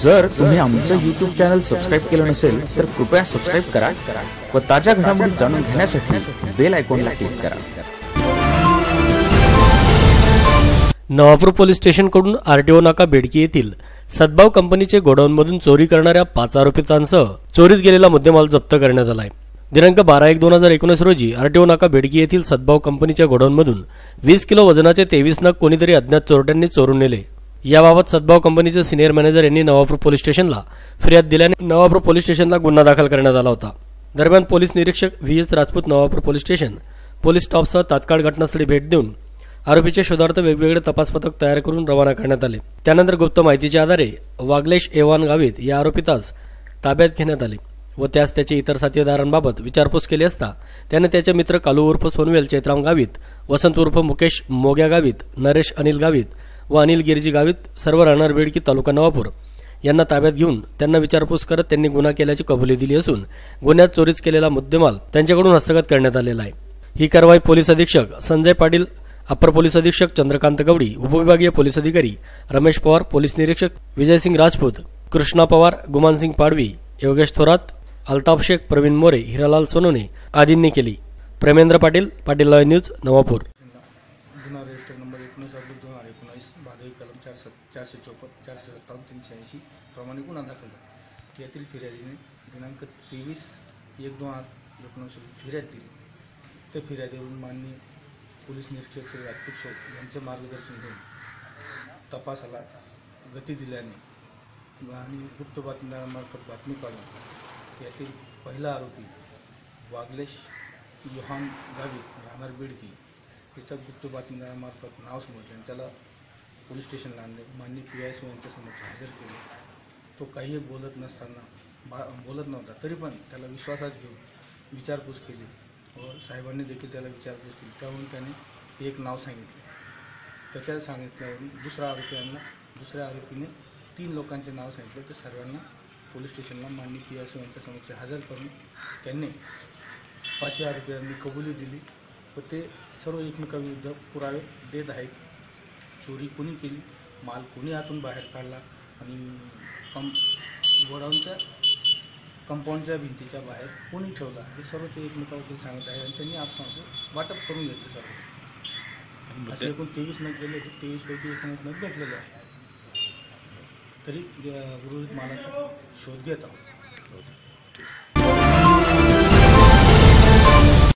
जर तुम्ही आमचं युट्यूब चॅनल सबस्क्राईब केलं नसेल तर कृपया सबस्क्राईब करा व ताज्या घडामोडी जाणून घेण्यासाठी बेल आयकॉनला क्लिक करा. नवापूर पोलीस स्टेशनकडून आरटीओ नाका बेडकी येथील सद्भाव कंपनीचे गोडाऊनमधून चोरी करणाऱ्या पाच आरोपितांसह चोरीस गेलेला मुद्देमाल जप्त करण्यात आलाय. दिनांक बारा एक दोन हजार एकोणीस रोजी आरटीओ नाका बेडकी येथील सद्भाव कंपनीच्या गोडाऊनमधून वीस किलो वजनाचे तेवीस नग कोणीतरी अज्ञात चोरट्यांनी चोरून नेले. याबाबत सद्भाव कंपनीचे सिनियर मॅनेजर यांनी नवापूर पोलीस स्टेशनला फिर्याद दिल्याने नवापूर पोलीस स्टेशनला गुन्हा दाखल करण्यात आला होता. दरम्यान पोलीस निरीक्षक V. S. Rajput Navapur police station police स्टॉपसह तात्काळ घटनास्थळी भेट देऊन आरोपीचे शोधार्थ वेगवेगळे तपास पथक तयार करून रवाना करण्यात आले. त्यानंतर गुप्त माहितीच्या आधारे वागलेश एवान गावित या आरोपितास ताब्यात घेण्यात आले व त्यास त्याचे इतर साथीदारांबाबत विचारपूस केली असता त्याने त्याचे मित्र कालू उर्फ सोनवेल चैत्राम गावित वसंत उर्फ मुकेश मोग्या गावित नरेश अनिल गावित व अनिल गिरजी गावित सर्व राहणार बेडकी तालुका नवापूर. यांना ताब्यात घेऊन त्यांना विचारपूस करत त्यांनी गुन्हा केल्याची कबुली दिली असून गुन्ह्यात चोरीच केलेला मुद्देमाल त्यांच्याकडून हस्तगत करण्यात आलेला आहे. ही कारवाई पोलीस अधीक्षक संजय पाटील अप्पर पोलीस अधीक्षक चंद्रकांत गवडी उपविभागीय पोलीस अधिकारी रमेश पवार पोलीस निरीक्षक विजयसिंग राजपूत कृष्णा पवार गुमानसिंग पाडवी योगेश थोरात अल्ताफ शेख प्रवीण मोरे हिरालाल सोनोने आदींनी केली. प्रेमेंद्र पाटील पाटील लॉय न्यूज नवापूर. एकोणीस दोन हजार एकोणावीस भादवी कलम चार स चारशे चौपन्न चारशे सत्तावन्न तीनशे ऐंशी प्रमाणे गुन्हा दाखल झाला. यातील फिर्यादीने दिनांक तेवीस एक दोन हजार एकोणीस रोजी फिर्याद दिली. त्या फिर्यादीवरून माननीय पोलीस निरीक्षक श्री राजपूत शो यांचे मार्गदर्शन घेऊन तपासाला गती दिल्याने आणि गुप्त बातम्यांमार्फत बातमी काढून यातील पहिला आरोपी वागलेश योहान गावित राहणार बिडकी हिचा गुप्त बातमीदारामार्फत नाव समजले आणि त्याला पोलीस स्टेशनला आणले. माननीय पी आय सी यांच्यासमोर हजर केले. तो काही बोलत नसताना बा बोलत नव्हता तरी पण त्याला विश्वासात घेऊन विचारपूस केली व साहेबांनी देखील त्याला विचारपूस केली. त्यावरून त्याने एक नाव सांगितले. त्याच्या सांगितल्यावरून दुसऱ्या आरोपींना दुसऱ्या आरोपीने तीन लोकांचे नाव सांगितले. तर सर्वांना पोलीस स्टेशनला माननीय पी आय यांच्या समक्ष हजर करून त्यांनी पाचव्या आरोपींनी कबुली दिली. व ते सर्व एकमेकाविरुद्ध पुरावे देत आहेत. चोरी कोणी केली? माल कोणी आतून बाहेर काढला? आणि कं गोडाऊनच्या कंपाऊंडच्या भिंतीच्या बाहेर कोणी ठेवला? हे सर्व ते एकमेकाबद्दल सांगत आहे आणि त्यांनी आपसामध्ये वाटप करून घेतले सर्व. असे एकूण तेवीस नग गेले होते. तेवीसपैकी एकोणीस नग भेटलेले आहेत. तरी उर्वरित मालाचा शोध घेत आहोत.